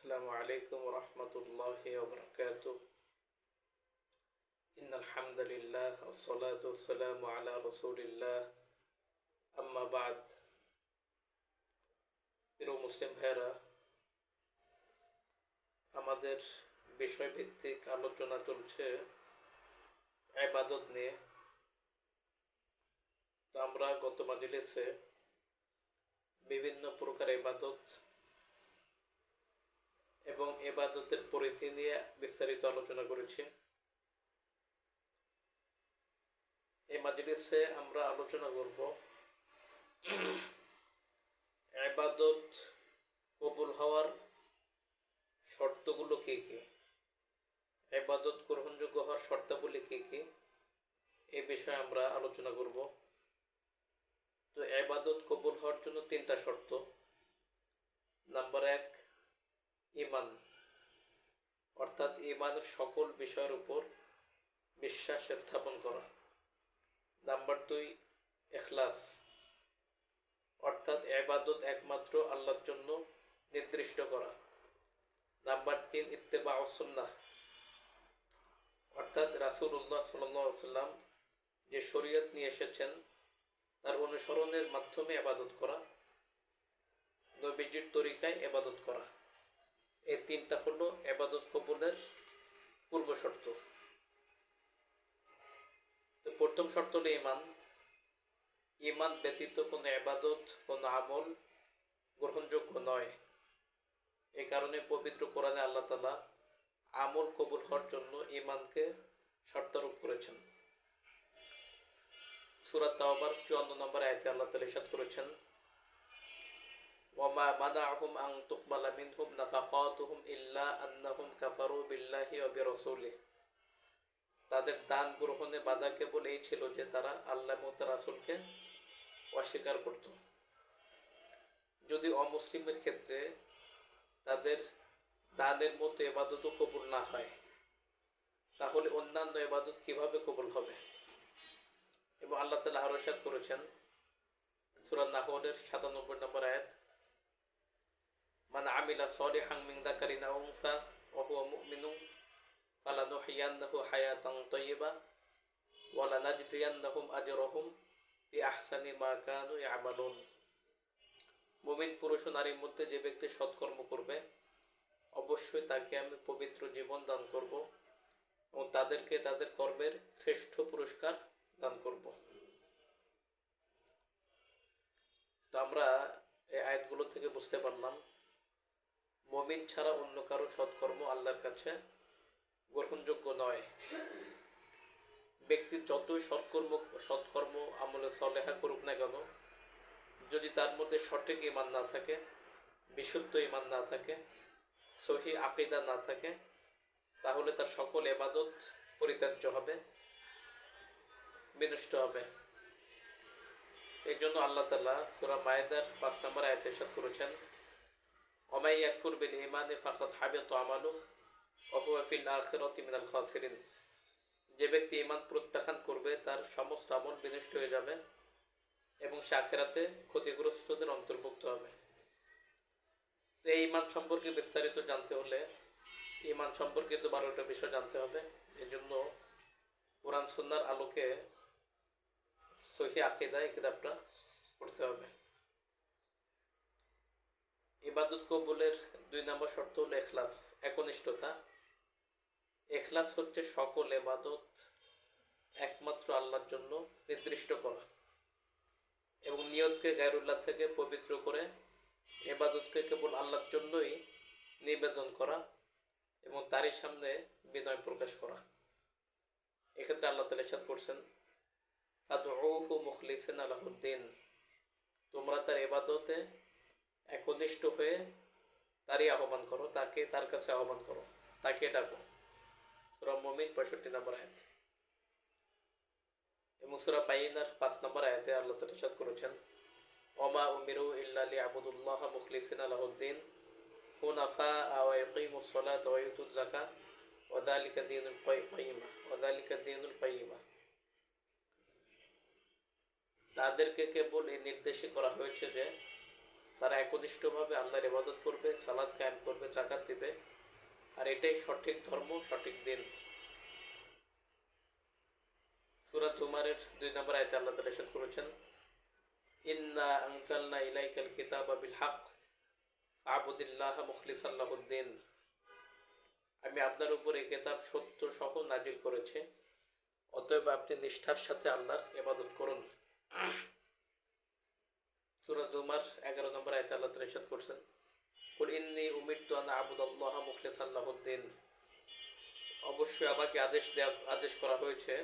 السلام عليكم ورحمة الله وبركاته إن الحمد لله والصلاة والسلام على رسول الله أما بعد প্রিয় মুসলিম ভাইরা আমাদের বিষয়ভিত্তিক আলোচনা চলছে ইবাদত নিয়ে তো আমরা গত মাজলিসে বিভিন্ন প্রকার ইবাদত এবং এবাদতের পরিধি নিয়ে বিস্তারিত আলোচনা করেছি। এই মাজলিসে আমরা আলোচনা করব এবাদত কবুল হওয়ার শর্তগুলো কি কি? এবাদত গ্রহণযোগ্য হওয়ার শর্তাবলী কি কি? এ বিষয়ে আমরা আলোচনা করব। তো এবাদত কবুল হওয়ার জন্য তিনটা শর্ত। নাম্বার এক ইমান। অর্থাৎ ইমানের সকল বিষয়ের উপর বিশ্বাস স্থাপন করা। নাম্বার দুই, এখলাস। অর্থাৎ এবাদত একমাত্র আল্লাহর জন্য নির্দিষ্ট করা। নাম্বার তিন, ইত্তেবা সুন্নাহ। অর্থাৎ রাসুল্লাহ সাল্লাম যে শরীয়ত নিয়ে এসেছেন, তার অনুসরণের মাধ্যমে আবাদত করা। নবীজির তরিকায় এবাদত করা। এই তিনটা হলো এবাদত কবুলের পূর্ব শর্ত। প্রথম শর্ত হলো ইমান ইমান ব্যতীত কোনো এবাদত, কোনো আমল গ্রহণযোগ্য নয়। এই কারণে পবিত্র কোরআনে আল্লাহ তালা আমল কবুল হওয়ার জন্য ইমানকে শর্তারোপ করেছেন। সুরাত চুয়ান্ন নম্বর আয়তে আল্লাহ তালা ইসাদ করেছেন وما منعهم أن تقبل منهم نفقاتهم إلا أنهم كفروا بالله وبرسوله তাদের দান গ্রহণে বাধা কেবল এই ছিল যে তারা আল্লাহ এবং তার রাসুলকে অস্বীকার করত যদি অমুসলিমের ক্ষেত্রে তাদের দানের মতো এবাদতও কবুল না হয় তাহলে অন্যান্য এবাদত কিভাবে কবুল হবে এবং আল্লাহ তালা আরো সাত করেছেন সুরাত নাহরের সাতানব্বই নম্বর আয়াত মান আমিলা সলিহাং মিং দাকারিনা উংসা ওহুয়া মুমিনুং ফালা নুহিয়ান্নাহু হায়াতাং তৈয়বা ওয়ালা নাজিয়ান্নাহুম আজরহুম বি আহসানি মা মুমিন পুরুষ নারীর মধ্যে যে ব্যক্তি সৎকর্ম করবে, অবশ্যই তাকে আমি পবিত্র জীবন দান করব এবং তাদেরকে তাদের কর্মের শ্রেষ্ঠ পুরস্কার দান করব। তো আমরা এই আয়াতগুলো থেকে বুঝতে পারলাম মমিন ছাড়া অন্য কারও সৎকর্ম আল্লাহর কাছে গ্রহণযোগ্য নয়। ব্যক্তির যতই সৎকর্ম সৎকর্ম আমলে সলেহা করুক না কেন, যদি তার মধ্যে সঠিক ইমান না থাকে, বিশুদ্ধ ইমান না থাকে, সহি আকিদা না থাকে, তাহলে তার সকল এবাদত পরিত্যাজ্য হবে, বিনষ্ট হবে। এই জন্য আল্লাহ তালা সুরা মায়েদার পাঁচ নম্বর আয়তে সাত করেছেন ومن يكفر বিল فقد حبط عمله وهو في ফিল من الخاسرين যে ব্যক্তি ইমান প্রত্যাখ্যান করবে, তার সমস্ত আমল বিনষ্ট হয়ে যাবে এবং সাক্ষারাতে ক্ষতিগ্রস্তদের অন্তর্ভুক্ত হবে। তো এই ইমান সম্পর্কে বিস্তারিত জানতে হলে ইমান সম্পর্কে তো বারোটা বিষয় জানতে হবে। এজন্য কোরআন সন্ন্যার আলোকে সহি আকিদা, এই কিতাবটা পড়তে হবে। ইবাদত কবুলের দুই নম্বর শর্ত হলো এখলাস, একনিষ্ঠতা। এখলাস হচ্ছে সকল এবাদত একমাত্র আল্লাহর জন্য নির্দিষ্ট করা এবং নিয়তকে গায়রুল্লাহ থেকে পবিত্র করে এবাদতকে কেবল আল্লাহর জন্যই নিবেদন করা এবং তারই সামনে বিনয় প্রকাশ করা। এক্ষেত্রে আল্লাহ তালা ইসাদ করছেন, ফাদউহু মুখলিসিন আলাহুদ্দিন। তোমরা তার এবাদতে একনিষ্ঠ হয়ে তারই আহ্বান করো, তাকে তার কাছে আহ্বান করো, তাকে ডাকো। সুরা মমিন পঁয়ষট্টি নম্বর আয়াত। এবং সুরা পাঁচ নম্বর আয়াতে আল্লাহ করেছেন, ওমা উমিরু ইল্লালি আবুদুল্লাহ মুখলিসিন আলাহুদ্দিন হুনাফা ওয়া যালিকা দীনুল কাইয়্যিমা ওয়া যালিকা দীনুল কাইয়্যিমা তাদেরকে কেবল এই নির্দেশই করা হয়েছে যে তারা একনিষ্ঠভাবে আল্লাহর ইবাদত করবে সালাদ কায়েম করবে জাকাত দিবে। আর এটাই সঠিক ধর্ম, সঠিক দিন। সুরাত জুমারের দুই নম্বর আয়তে আল্লাহ তালা ইরশাদ করেছেন, ইন্না আনজালনা ইলাইকাল কিতাবা বিল হক আবুদিল্লাহ মুখলিসান লাহুদ্দিন আমি আপনার উপর এই কিতাব সত্য সহ নাজিল করেছি, অতএব আপনি নিষ্ঠার সাথে আল্লাহর ইবাদত করুন। সূরা জুমার 11 নম্বর আয়াতে আল্লাহ তাআলা ইরশাদ করছেন কুল ইন্নী উমিরতু আন আবুদাল্লাহ মুখলিসান লাহুদ্দিন অবশ্যই আমাকে আদেশ দেওয়া আদেশ করা হয়েছে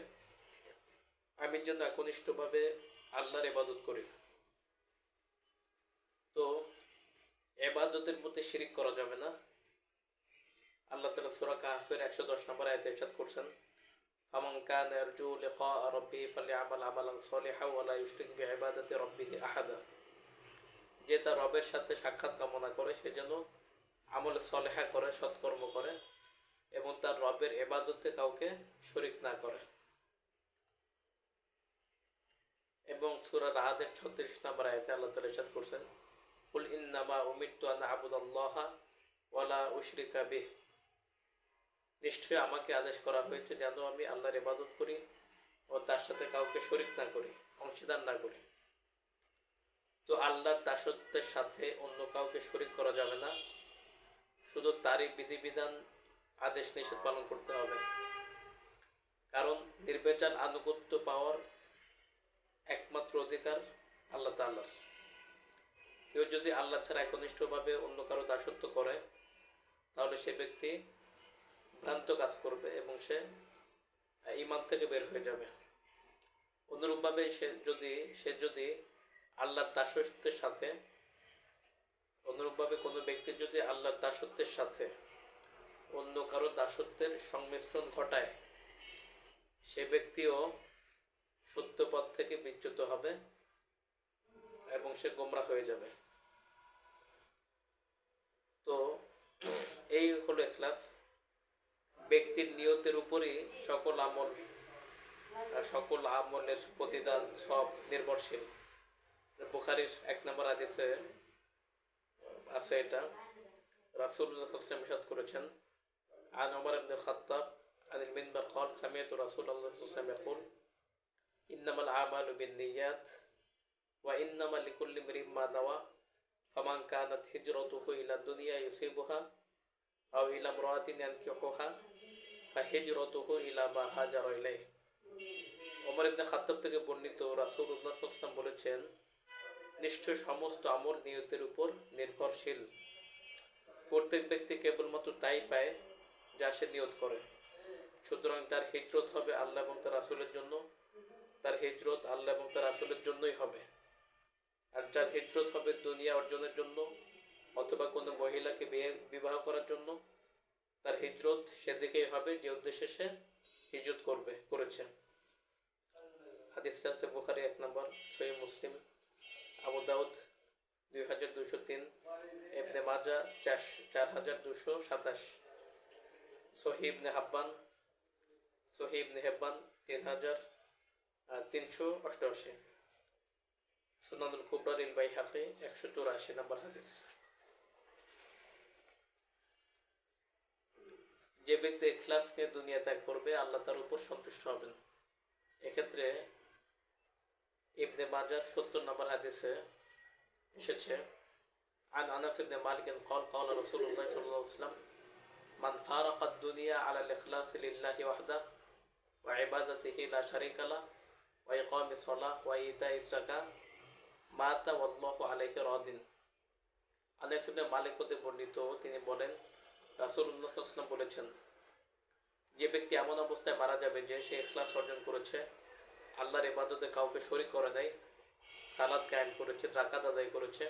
আমি যেন একনিষ্ঠভাবে আল্লাহর ইবাদত করি তো এবাদতের মধ্যে শিরিক করা যাবে না আল্লাহ তালা সুরা কাহাফের একশো দশ নম্বর আয়তে ইরশাদ করছেন فمن كان يرجو لقاء ربه فليعمل عملا صالحا ولا يشرك بعبادة ربه أحدا যে তার রবের সাথে সাক্ষাৎ কামনা করে, সে যেন আমল সলেহা করে, সৎকর্ম করে এবং তার রবের এবাদতে কাউকে শরিক না করে। এবং সুরা রাহাদের ছত্রিশ নম্বর আয়তে আল্লাহ তালা ইরশাদ করছেন, কুল ইন্নামা উমিরতু আন আবুদাল্লাহা ওয়ালা উশরিকা বিহ। নিশ্চয়ই আমাকে আদেশ করা হয়েছে যেন আমি আল্লাহর ইবাদত করি ও তার সাথে কাউকে শরিক না করি, অংশীদার না করি। তো আল্লাহর দাসত্বের সাথে অন্য কাউকে শরিক করা যাবে না। শুধু তারই বিধিবিধান, আদেশ নিষেধ পালন করতে হবে। কারণ নির্বাচন আনুগত্য পাওয়ার একমাত্র অধিকার আল্লাহ তাল্লার কেউ যদি আল্লাহ ছাড়া একনিষ্ঠভাবে অন্য কারও দাসত্ব করে, তাহলে সে ব্যক্তি ভ্রান্ত কাজ করবে এবং সে ইমান থেকে বের হয়ে যাবে। অনুরূপভাবে সে যদি সে যদি আল্লাহর দাসত্বের সাথে, অনুরূপভাবে কোনো ব্যক্তি যদি আল্লাহর দাসত্বের সাথে অন্য কারও দাসত্বের সংমিশ্রণ ঘটায়, সে ব্যক্তিও সত্য পথ থেকে বিচ্যুত হবে এবং সে গোমরা হয়ে যাবে। তো এই হলো এখলাস। ব্যক্তির নিয়তের উপরই সকল আমল, সকল আমলের প্রতিদান সব নির্ভরশীল। বুখারির এক নম্বর আদেশে আছে এটা রাসূলুল্লাহ সাল্লাল্লাহু আলাইহি ওয়াসাল্লাম করেছেন عن عمر بن الخطاب عن المنبر قال سمعت رسول الله صلى الله عليه وسلم يقول إنما الأعمال بالنيات وإنما لكل امرئ ما نوى فمن كانت هجرته إلى الدنيا يصيبها أو إلى امرأة ينكحها فهجرته إلى ما هاجر إليه ওমর ইবনে খাত্তাব থেকে বর্ণিত রাসূলুল্লাহ সাল্লাল্লাহু আলাইহি ওয়াসাল্লাম বলেছেন নিশ্চয় সমস্ত আমল নিয়তের উপর নির্ভরশীল। প্রত্যেক ব্যক্তি কেবলমাত্র তাই পায় যা সে নিয়ত করে। সুতরাং তার হিজরত হবে আল্লাহ এবং তার রাসূলের জন্য। তার হিজরত আল্লাহ এবং তার রাসূলের জন্যই হবে। আর যার হিজরত হবে দুনিয়া অর্জনের জন্য অথবা কোনো মহিলাকে বিয়ে, বিবাহ করার জন্য, তার হিজরত সেদিকেই হবে যে উদ্দেশ্যে সে হিজরত করবে, করেছে। হাদিসটা আছে বুখারি এক নম্বর সহি মুসলিম। আবু দাউদ দুই হাজার দুশো তিন এবনে মাজা চার হাজার দুশো সাতাশ সহিব নে হাব্বান সহিব হেব্বান তিন হাজার তিনশো অষ্টআশি। সুনাদুল কুবরার ইল বাই হাফে একশো চৌরাশি নম্বর হাদিস। যে ব্যক্তি ইখলাস নিয়ে দুনিয়া ত্যাগ করবে, আল্লাহ তার উপর সন্তুষ্ট হবেন। এক্ষেত্রে ইবনে মাজার সত্তর নম্বর হাদিসে এসেছে عن أنس بن مالك قال قال رسول الله صلى الله عليه وسلم من فارق الدنيا على الإخلاص لله وحده وعبادته لا شريك له وإقام الصلاة وإيتاء الزكاة مات والله عليه راضٍ আনাস ইবনে মালিক হতে বর্ণিত তিনি বলেন রাসূলুল্লাহ সাল্লাল্লাহু আলাইহি ওয়াসাল্লাম বলেছেন যে ব্যক্তি এমন অবস্থায় মারা যাবে যে সে ইখলাস অর্জন করেছে আল্লাহর ইবাদতে কাউকে শরিক করে নাই সালাদ কায়েম করেছে জাকাত আদায় করেছে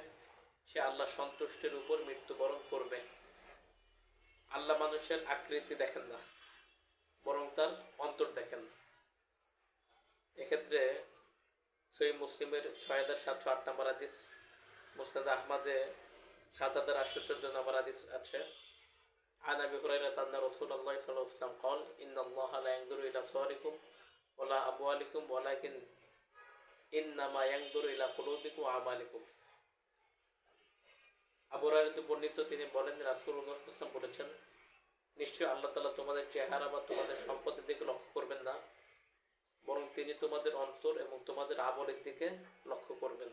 সে আল্লাহ সন্তুষ্টির উপর মৃত্যুবরণ করবে আল্লাহ মানুষের আকৃতি দেখেন না বরং তার অন্তর দেখেন এক্ষেত্রে সই মুসলিমের ছয় হাজার সাতশো আট নম্বর আদিস মুস্তাদ আহমদে সাত হাজার আটশো চোদ্দ নম্বর আদিস আছে عن ابي هريره ان رسول الله صلى الله عليه وسلم قال ان الله لا ينظر الى صوركم ওলা আবু আলিকুম ওলাকিন ইন্নামা ইয়াংদুর ইলা কুলুবিকুম আমালিকুম বর্ণিত, তিনি বলেন বলেছেন নিশ্চয় আল্লাহ তোমাদের চেহারা বা তোমাদের দিকে লক্ষ্য করবেন না, বরং তিনি তোমাদের অন্তর এবং তোমাদের আমলের দিকে লক্ষ্য করবেন।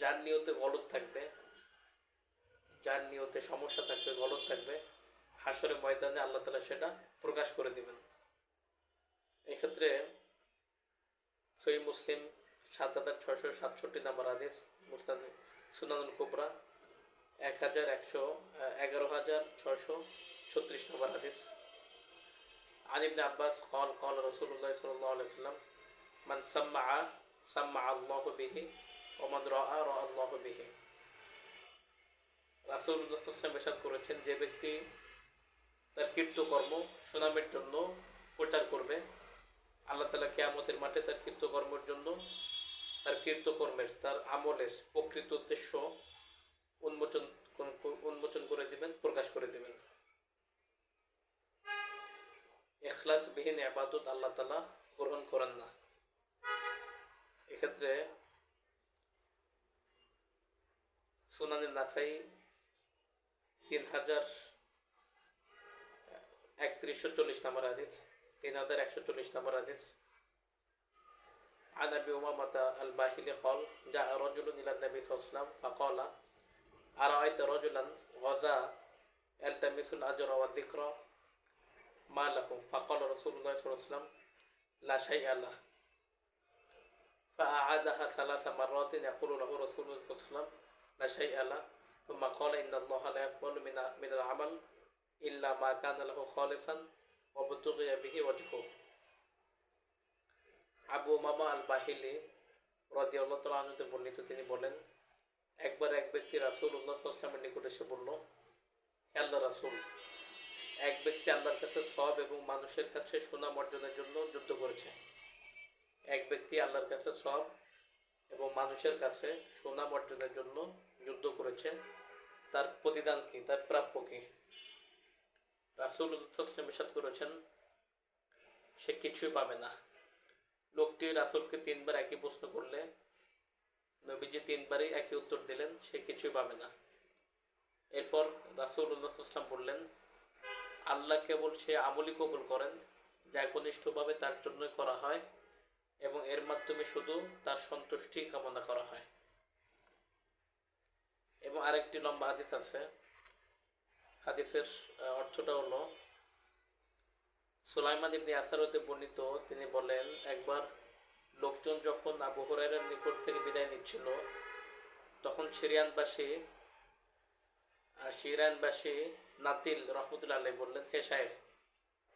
যার নিয়তে গলত থাকবে, যার নিয়তে সমস্যা থাকবে, গলত থাকবে, হাসরের ময়দানে আল্লাহ তালা সেটা প্রকাশ করে দিবেন। এক্ষেত্রে সই মুসলিম সাত হাজার ছয়শো সাতষট্টি নাম্বার আদেশ মুস্তান সুনানুল কুবরা এক হাজার একশো এগারো হাজার ছয়শো ছত্রিশ নম্বর হাদিস عن ابن عباس قال قال رسول الله صلى الله عليه وسلم من سمع سمع الله به ومن رأى رأى الله به রাসূলুল্লাহ সাল্লাল্লাহু আলাইহি ওয়াসাল্লাম করেছেন যে ব্যক্তি তার কীর্তকর্ম সুনামের জন্য প্রচার করবে আল্লাহ তালা কেয়ামতের মাঠে তার কীর্তকর্মের জন্য, তার কীর্তকর্মের, তার আমলের প্রকৃত উদ্দেশ্য উন্মোচন উন্মোচন করে দিবেন, প্রকাশ করে দিবেন। এখলাস বিহীন আবাদত আল্লাহ তালা গ্রহণ করেন না। এক্ষেত্রে সুনানি নাসাই তিন হাজার একত্রিশশো চল্লিশ নম্বর হাদিস তিন হাজার একশো চল্লিশ নম্বর হাদিস عن ابي امامه الباهلي قال جاء رجل الى النبي صلى الله عليه وسلم فقال ارايت رجلا غزا يلتمس الاجر والذكر ما له فقال رسول الله صلى الله عليه وسلم لا شيء له فأعادها ثلاث مرات يقول له رسول الله صلى الله عليه وسلم لا شيء له ثم قال إن الله لا يقبل من من العمل إلا ما كان له خالصا وابتغي به وجهه আবু মামা আল বাহিলি রদি আল্লাহ তালা আনুতে বর্ণিত তিনি বলেন একবার এক ব্যক্তি রাসুল উল্লাহ আসলামের নিকট এসে বলল "হে আল্লাহ রাসুল এক ব্যক্তি আল্লাহর কাছে সব এবং মানুষের কাছে সুনাম অর্জনের জন্য যুদ্ধ করেছে এক ব্যক্তি আল্লাহর কাছে সব এবং মানুষের কাছে সুনাম অর্জনের জন্য যুদ্ধ করেছে তার প্রতিদান কি তার প্রাপ্য কি রাসুল ইসাদ করেছেন, সে কিছুই পাবে না। লোকটি রাসুলকে তিনবার একই প্রশ্ন করলে, নবীজি তিনবারই একই উত্তর দিলেন, সে কিছুই পাবে না। এরপর রাসুল উল্লাহাম বললেন, আল্লাহ কেবল সে আমলি কবুল করেন, যা একনিষ্ঠভাবে তার জন্যই করা হয় এবং এর মাধ্যমে শুধু তার সন্তুষ্টি কামনা করা হয়। এবং আরেকটি লম্বা হাদিস আছে হাদিসের অর্থটা হলো, সুলাইমান ইবনে আসারতে বর্ণিত, তিনি বলেন, একবার লোকজন যখন আবু হুরায়রার নিকট থেকে বিদায় নিচ্ছিল, তখন সিরিয়ানবাসী সিরিয়ানবাসী নাতিল রহমতুল্লাহ আলাই বললেন, হে সাহেব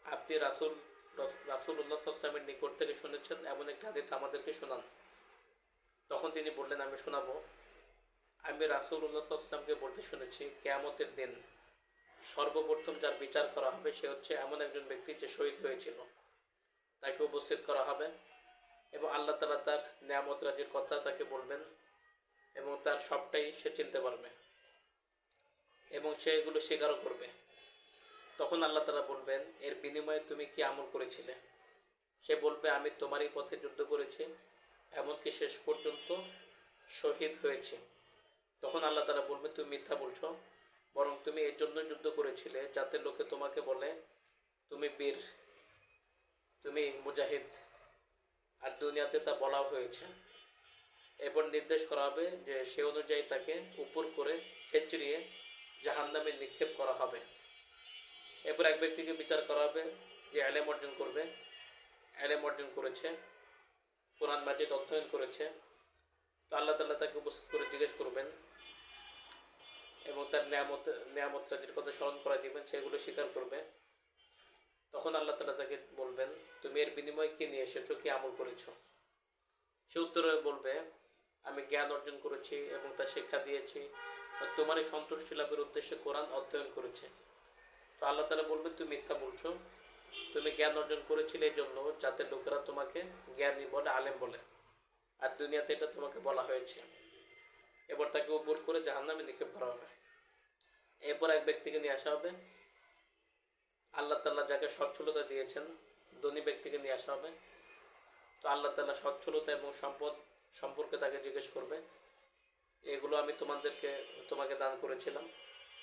আপনি রাসুল রাসুল উল্লাহ আসলামের নিকট থেকে শুনেছেন, এমন একটা হাদিস আমাদেরকে শোনান। তখন তিনি বললেন, আমি শোনাবো। আমি রাসুল উল্লাহ আসলামকে বলতে শুনেছি, কেয়ামতের দিন সর্বপ্রথম যার বিচার করা হবে সে হচ্ছে এমন একজন ব্যক্তি যে শহীদ হয়েছিল। তাকে উপস্থিত করা হবে এবং আল্লাহ তালা তার নিয়ামত রাজির কথা তাকে বলবেন এবং তার সবটাই সে চিনতে পারবে এবং সে এগুলো স্বীকারও করবে। তখন আল্লাহ তালা বলবেন, এর বিনিময়ে তুমি কি আমল করেছিলে? সে বলবে, আমি তোমারই পথে যুদ্ধ করেছি, এমনকি শেষ পর্যন্ত শহীদ হয়েছি। তখন আল্লাহ তালা বলবে, তুমি মিথ্যা বলছো বরং তুমি এর জন্য যুদ্ধ করেছিলে যাতে লোকে তোমাকে বলে, তুমি বীর, তুমি মুজাহিদ, আর দুনিয়াতে তা বলা হয়েছে। এরপর নির্দেশ করা হবে যে সে অনুযায়ী তাকে উপর করে হেঁচড়িয়ে জাহান নামে নিক্ষেপ করা হবে। এরপর এক ব্যক্তিকে বিচার করা হবে যে এলেম অর্জন করবে। এলেম অর্জন করেছে, কোরআন মাজিদ অধ্যয়ন করেছে। তো আল্লাহ তাল্লাহ তাকে উপস্থিত করে জিজ্ঞেস করবেন এবং তার নিয়ামত নিয়ামত রাজির কথা স্মরণ করা দিবেন, সেগুলো স্বীকার করবে। তখন আল্লাহ তালা তাকে বলবেন, তুমি এর বিনিময়ে কি নিয়ে এসেছ, কি আমল করেছ? সে উত্তরে বলবে, আমি জ্ঞান অর্জন করেছি এবং তা শিক্ষা দিয়েছি। তোমার এই সন্তুষ্টি লাভের উদ্দেশ্যে কোরআন অধ্যয়ন করেছে। তো আল্লাহ তালা বলবে, তুমি মিথ্যা বলছো। তুমি জ্ঞান অর্জন করেছিলে এই জন্য যাতে লোকেরা তোমাকে জ্ঞানী বলে, আলেম বলে। আর দুনিয়াতে এটা তোমাকে বলা হয়েছে। এবার তাকে উপর করে জাহান্নামে নিক্ষেপ করা হবে। এরপর এক ব্যক্তিকে নিয়ে আসা হবে। আল্লাহ তাল্লাহ যাকে সচ্ছলতা দিয়েছেন, ধনী ব্যক্তিকে নিয়ে আসা হবে। তো আল্লাহ তাল্লাহ সচ্ছলতা এবং সম্পদ সম্পর্কে তাকে জিজ্ঞেস করবে। এগুলো আমি তোমাদেরকে, তোমাকে দান করেছিলাম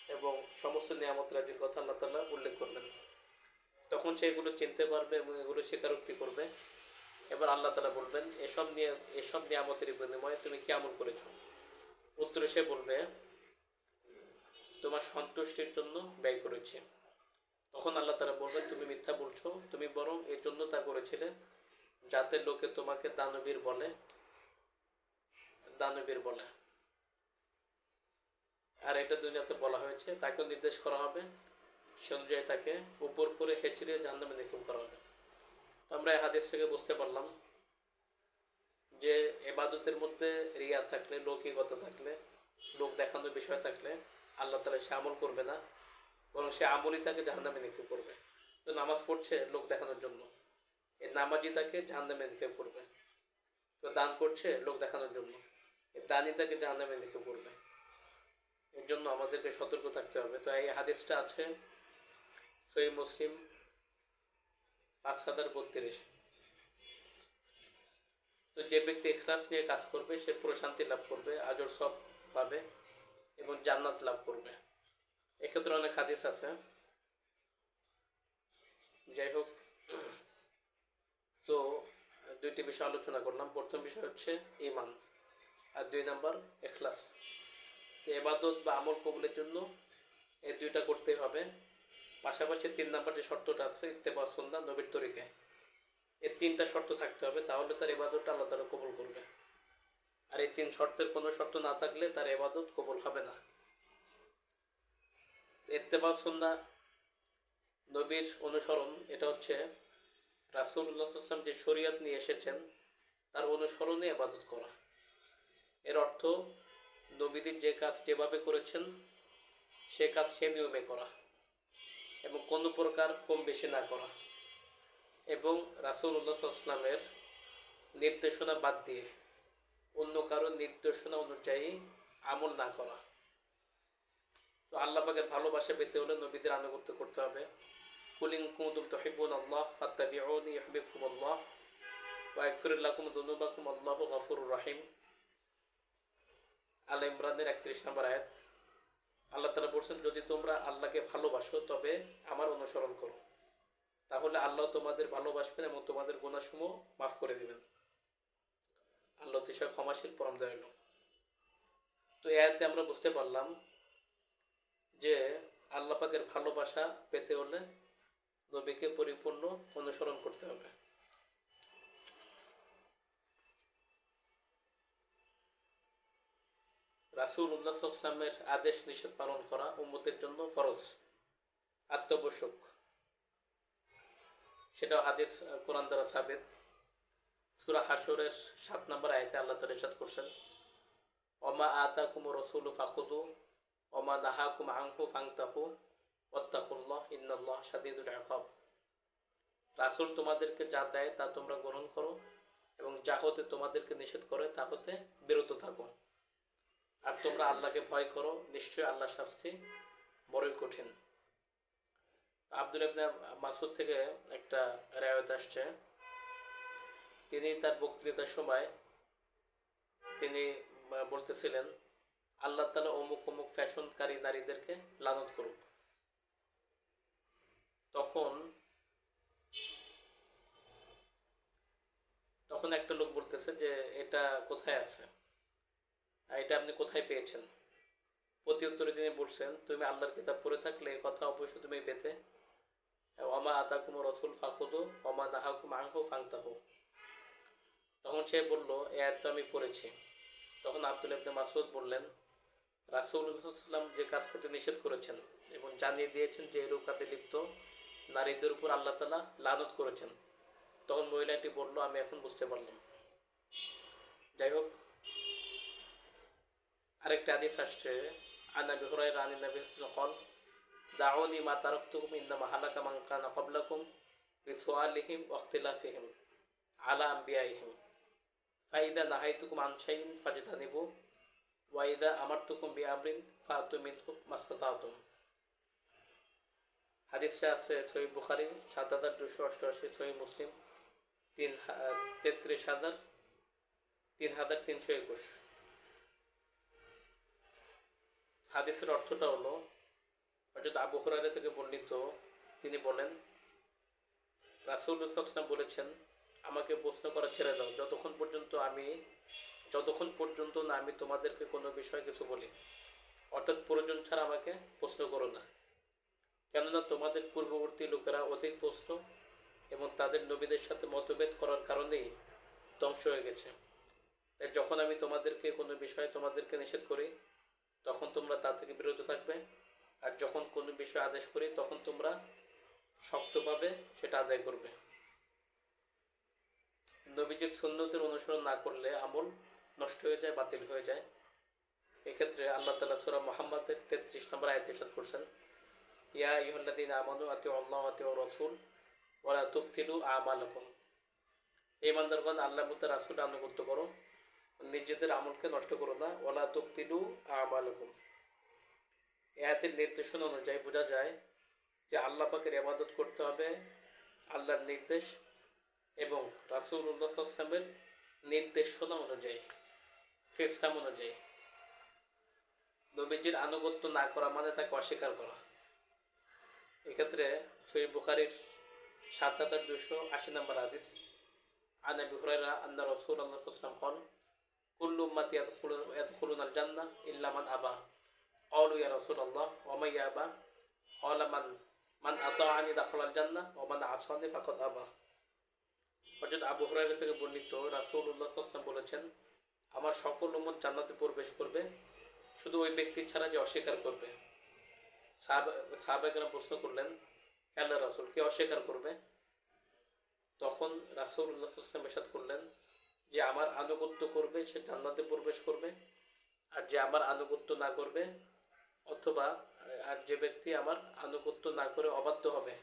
এবং সমস্ত নিয়ামত রাজির কথা আল্লাহ তালা উল্লেখ করবেন। তখন সে এগুলো চিনতে পারবে এবং এগুলো স্বীকারোক্তি করবে। এবার আল্লাহ তালা বলবেন, এসব নিয়ে, এসব নিয়ামতের বিনিময়ে তুমি কি আমল করেছ? উত্তরে সে বলবে তোমার সন্তুষ্টির জন্য ব্যয় করেছে। তখন আল্লাহ তারা বলবেন, তুমি মিথ্যা বলছো। তুমি বরং এর জন্য তা করেছিলে যাতে লোকে তোমাকে দানবীর বলে। দানবীর বলে। আর এটা দুনিয়াতে বলা হয়েছে। তাকেও নির্দেশ করা হবে। সে অনুযায়ী তাকে উপর করে হেঁচড়ে জাহান্নামে নিক্ষেপ করা হবে। তো আমরা এই হাদিস থেকে বুঝতে পারলাম যে এবাদতের মধ্যে রিয়া থাকলে, লৌকিকতা থাকলে, লোক দেখানোর বিষয় থাকলে আল্লাহ তালা সে আমল করবে না, বরং সে আমলই তাকে জাহান্নামে নিক্ষেপ করবে। তো নামাজ পড়ছে লোক দেখানোর জন্য। এই নামাজি তাকে জাহান্নামে নিক্ষেপ করবে। তো দান করছে লোক দেখানোর জন্য। এই দানই তাকে জাহান্নামে নিক্ষেপ করবে। এর জন্য আমাদেরকে সতর্ক থাকতে হবে। তো এই হাদিসটা আছে সই মুসলিম পাঁচ হাজার বত্রিশ। তো যে ব্যক্তি এখলাস নিয়ে কাজ করবে, সে পুরো শান্তি লাভ করবে, আজর সব পাবে। এবং জান্নাত লাভ করবে। এক্ষেত্রে অনেক হাদিস আছে। যাই হোক, তো দুইটি বিষয় আলোচনা করলাম। প্রথম বিষয় হচ্ছে ইমান আর দুই নাম্বার এখলাস। তো এবাদত বা আমল কবুলের জন্য এই দুইটা করতেই হবে। পাশাপাশি তিন নাম্বার যে শর্তটা আছে, ইত্তেবা সন্ধ্যা নবীর তরিকায়, এই তিনটা শর্ত থাকতে হবে। তাহলে তার এবাদতটা আল্লাহ তারা কবুল করবে। তিন শর্তের কোনো শর্ত না থাকলে তার এবাদত কবুল হবে না। ইত্তেবা সন্ধ্যা নবীর অনুসরণ, এটা হচ্ছে রাসুল্লাহাম যে শরীয়ত নিয়ে এসেছেন, তার অনুসরণে আবাদত করা। এর অর্থ, নবীদের যে কাজ যেভাবে করেছেন, সে কাজ সে নিয়মে করা এবং কোনো প্রকার কম বেশি না করা এবং রাসুল্লাহামের নির্দেশনা বাদ দিয়ে অন্য কারও নির্দেশনা অনুযায়ী আমল না করা। তো আল্লাহ পাকের ভালোবাসা পেতে হলে নবীদের আনুগত্য করতে হবে। কুলিং কুমতুম তহিবুন আল্লাহ ফাত্তাবিউনি ইউহিব্বুকুম আল্লাহ ওয়া ইয়াগফির লাকুম যুনুবাকুম আল্লাহু গফুরুর রহিম। আল ইমরানের 31 নম্বর আয়াত। আল্লাহ তাআলা বলছেন, যদি তোমরা আল্লাহকে ভালোবাসো, তবে আমার অনুসরণ করো। তাহলে আল্লাহ তোমাদের ভালোবাসবেন এবং তোমাদের গুনাহসমূহ মাফ করে দিবেন। আল্লাহ অতিশয় ক্ষমাশীল, পরম দয়ালু। তো আয়াতে আমরা বুঝতে পারলাম যে আল্লাহ পাকের ভালোবাসা পেতে হলে নবীকে পরিপূর্ণ অনুসরণ করতে হবে। রাসুল উল্লাহামের আদেশ নিষেধ পালন করা উম্মতের জন্য ফরজ, আত্মবশ্যক। সেটাও হাদিস, কোরআন দ্বারা সাবেদ সুরা হাসরের সাত নম্বর আয়তে আল্লাহ তালা ইসাদ করছেন অমা আতা কুম রসুল ফাকুদু অমা নাহাকুম আংহু ফাংতাহু ওত্তাকুল্লাহ ইন্নাল্লাহ সাদিদুল আকাব রাসুল তোমাদেরকে যা দেয় তা তোমরা গ্রহণ করো এবং যা হতে তোমাদেরকে নিষেধ করে তা হতে বিরত থাকো। আর তোমরা আল্লাহকে ভয় করো, নিশ্চয়ই আল্লাহ শাস্তি বড়ই কঠিন। আব্দুল ইবনে মাসুদ থেকে একটা রেওয়ায়ত আসছে তিনি তার বক্তৃতার সময় তিনি বলতেছিলেন, আল্লাহ তালা অমুক অমুক ফ্যাশনকারী নারীদেরকে লানত করুক। তখন তখন একটা লোক বলতেছে যে, এটা কোথায় আছে? এটা আপনি কোথায় পেয়েছেন? প্রতি উত্তরে তিনি বলছেন, তুমি আল্লাহর কিতাব পড়ে থাকলে এই কথা অবশ্যই তুমি পেতে। অমা আতা আতাকুম রসুল ফাকুদু অমা নাহাকুম আংহু ফাংতাহু তখন সে বলল, এ আয়াত আমি পড়েছি। তখন আব্দুল ইবনে মাসুদ বললেন রাসুল্লাহাম যে কাজ করতে নিষেধ করেছেন এবং জানিয়ে দিয়েছেন যে এরূপ লিপ্ত নারীদের উপর আল্লাহ তালা লানত করেছেন। তখন মহিলাটি বলল, আমি এখন বুঝতে পারলাম। যাই হোক, আরেকটা আদেশ আসছে আনাবি হুরাই রানী নবী কল দাউনি মা তারকতুকুম ইন্নামা হালাকা মান কানা ক্বাবলাকুম বিসুআলিহিম ওয়া ইখতিলাফিহিম আলা আম্বিয়াইহিম। ফাইদা নাহাইতুকুম আন শাইইন ফাজতানিবু ওয়া ইদা আমারতুকুম বিআমরিন ফাতু মিনহু মাস্তাতাতুম হাদিসটা আছে সহি বুখারি সাত হাজার দুশো অষ্টআশি সহি মুসলিম তিন তেত্রিশ হাজার তিন হাজার তিনশো একুশ হাদিসের অর্থটা হলো হজরত আবু হুরায়রা থেকে বর্ণিত তিনি বলেন রাসুল্লাহাম বলেছেন আমাকে প্রশ্ন করা ছেড়ে দাও। যতক্ষণ পর্যন্ত আমি, যতক্ষণ পর্যন্ত না আমি তোমাদেরকে কোনো বিষয়ে কিছু বলি, অর্থাৎ প্রয়োজন ছাড়া আমাকে প্রশ্ন করো না। কেননা তোমাদের পূর্ববর্তী লোকেরা অধিক প্রশ্ন এবং তাদের নবীদের সাথে মতভেদ করার কারণেই ধ্বংস হয়ে গেছে। তাই যখন আমি তোমাদেরকে কোনো বিষয়ে তোমাদেরকে নিষেধ করি, তখন তোমরা তা থেকে বিরত থাকবে। আর যখন কোনো বিষয়ে আদেশ করি, তখন তোমরা শক্তভাবে সেটা আদায় করবে। নবীজির সুন্নতের অনুসরণ না করলে আমল নষ্ট হয়ে যায়, বাতিল হয়ে যায়। এক্ষেত্রে আল্লাহ তালা সুরা মোহাম্মদের তেত্রিশ নম্বর আয়াত ইরশাদ করছেন, ইয়া ইহল্লাদিন আমানু আতি আল্লাহ আতি রসুল ওরা তুক্তিলু আমালকুম। এই মান্দারগণ আল্লাহ মুতার রাসুল আনুগত্য করো, নিজেদের আমলকে নষ্ট করো না ওলা তুক্তিলু আমালকুম। এহাতের নির্দেশনা অনুযায়ী বোঝা যায় যে আল্লাহ পাকের ইবাদত করতে হবে, আল্লাহর নির্দেশ এবং রাসুল্লাহামের নির্দেশনা অনুযায়ী ফিসলাম অনুযায়ী নবীজির আনুগত্য না করা মানে তাকে অস্বীকার করা এক্ষেত্রে সই বুখারির সাত হাজার দুশো আশি নম্বর আদিস عن ابي هريره ان رسول الله صلى الله عليه وسلم قال كل امتي يدخلون الجنه الا من ابى قالوا يا رسول الله ومن يابى قال من من اطاعني دخل الجنه ومن عصاني فقد ابى হযরত আবু হুরায়রা থেকে বর্ণিত সাল্লাল্লাহু আলাইহি বলেছেন, আমার সকল উম্মত জান্নাতে প্রবেশ করবে, শুধু ওই ব্যক্তি ছাড়া যে অস্বীকার করবে। সাহাবাকেরা প্রশ্ন করলেন আল্লাহ রাসূল, কে অস্বীকার করবে? তখন রাসুল্লাহ ইসলাম এসাদ করলেন যে, আমার আনুগত্য করবে, সে জান্নাতে প্রবেশ করবে, আর যে আমার আনুগত্য না করবে, অথবা, আর যে ব্যক্তি আমার আনুগত্য না করে অবাধ্য হবে,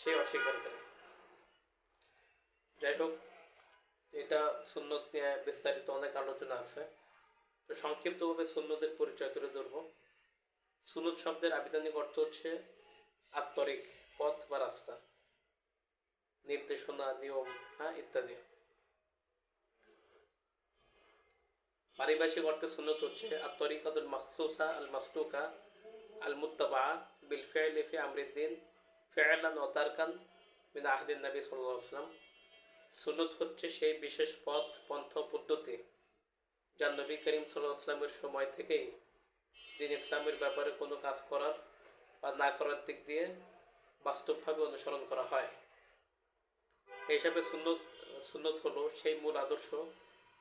সে অস্বীকার করে। যাই হোক এটা সুন্নত নিয়ে বিস্তারিত অনেক আলোচনা আছে। তো সংক্ষিপ্তভাবে সুন্নতের পরিচয় তুলে ধরব। শব্দের আবিধানিক অর্থ হচ্ছে আত্মরিক পথ বা রাস্তা, নির্দেশনা, নিয়ম হ্যাঁ ইত্যাদি। পারিভাষিক অর্থে সুন্নত হচ্ছে আল মাসলুকা আল মুত্তাবা বিল আমরিদ্দিন ফি'লান মিন আহদিন নবী সাল্লাল্লাহু আলাইহি ওয়াসাল্লাম। সুন্নত হচ্ছে সেই বিশেষ পথ, পন্থা পদ্ধতি যা নবী করিম আলাইহি সময় থেকেই দিন ইসলামের ব্যাপারে কোনো কাজ করার বা না করার দিক দিয়ে বাস্তবভাবে অনুসরণ করা হয়। এই হিসাবে সুন্নত সুন্নত হলো সেই মূল আদর্শ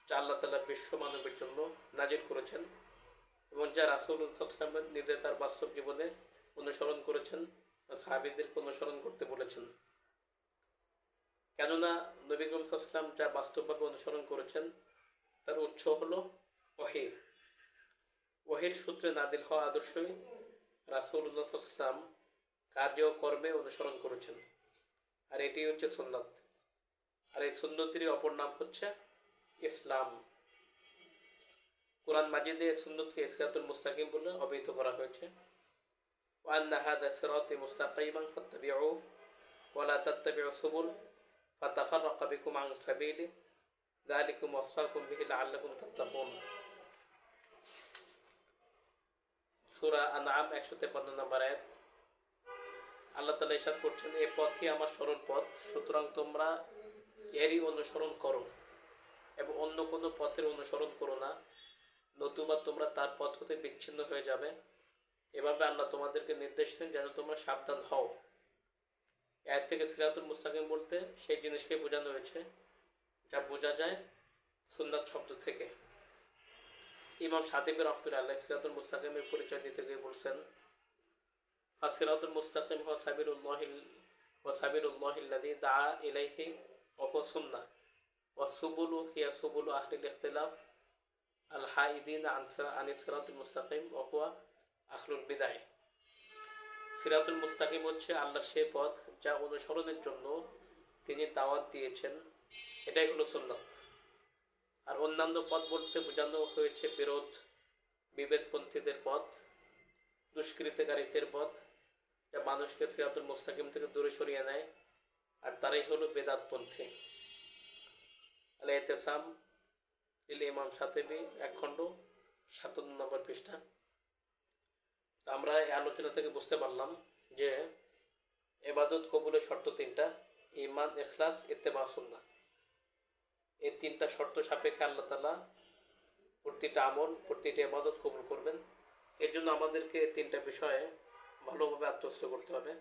যা আল্লাহ তালা বিশ্ব মানবের জন্য নাজির করেছেন এবং যা রাসুল ইসলামের নিজে তার বাস্তব জীবনে অনুসরণ করেছেন সাহাবিদেরকে অনুসরণ করতে বলেছেন। কেননা নবী করিম ইসলাম যা বাস্তবভাবে অনুসরণ করেছেন তার উৎস হলো ওহির ওহির সূত্রে নাদিল হওয়া আদর্শই রাসুল্লাহ ইসলাম কার্য ও কর্মে অনুসরণ করেছেন আর এটি হচ্ছে সুন্নত আর এই সুন্নতির অপর নাম হচ্ছে ইসলাম কোরআন মাজিদে সুন্নতকে ইসরাতুল মুস্তাকিম বলে অভিহিত করা হয়েছে وأن هذا صراطي مستقيما فاتبعوه ولا تتبعوا السبل فتفرق بكم عن سبيله ذلكم وصاكم به لعلكم تتقون সূরা আনআম 153 নম্বর আয়াত আল্লাহ তাআলা ইরশাদ করছেন এই পথই আমার সরল পথ সুতরাং তোমরা এরই অনুসরণ করো এবং অন্য কোনো পথের অনুসরণ করো না নতুবা তোমরা তার পথ হতে বিচ্ছিন্ন হয়ে যাবে এভাবে আল্লাহ তোমাদেরকে নির্দেশ দেন যেন তোমরা সাবধান হও এর থেকে সিরাতুল মুস্তাকিম বলতে সেই জিনিসকে বোঝানো হয়েছে, যা বোঝা যায় সুন্দর শব্দ থেকে। ইমাম সাদিব রহমতুল আল্লাহ সিরাতুল মুস্তাকিমের পরিচয় দিতে গিয়ে বলছেন সিরাতুল মুস্তাকিম হওয়া সাবিরুল্লাহিল ওয়াসাবিরুল্লাহিল্লাদি দা ইলাইহি অপসুন্না ও হিয়া সুবুল আহলিল ইখতিলাফ আল হাইদিন আনসার আনিসরাতুল মুস্তাকিম অপুয়া আহলুল বিদায়। সিরাতুল মুস্তাকিম হচ্ছে আল্লাহর সেই পথ যা অনুসরণের জন্য তিনি দাওয়াত দিয়েছেন। এটাই হলো সুন্নাত। আর অন্যান্য পথ বলতে বোঝানো হয়েছে বিরোধ বিভেদপন্থীদের পথ, দুষ্কৃতকারীদের পথ, যা মানুষকে সিরাতুল মুস্তাকিম থেকে দূরে সরিয়ে নেয়, আর তারাই হলো বেদাতপন্থী। আল এতেসাম ইমাম সাতেবি এক খণ্ড সাতান্ন নম্বর পৃষ্ঠা। আমরা এই আলোচনা থেকে বুঝতে পারলাম যে এবাদত কবুলের শর্ত তিনটা ইমান এখলাস, ইত্তেবা, সুন্নাহ। এই তিনটা শর্ত সাপেক্ষে আল্লাহ তালা প্রতিটা আমল, প্রতিটা এবাদত কবুল করবেন। এর জন্য আমাদেরকে তিনটা বিষয়ে ভালোভাবে আত্মস্থ করতে হবে।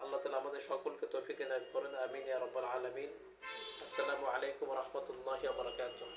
আল্লাহ তালা আমাদের সকলকে তৌফিক এনায়ত করেন। আমিন রব্বাল আলামিন। আসসালামু আলাইকুম রহমতুল্লাহ বারাকাতুহ।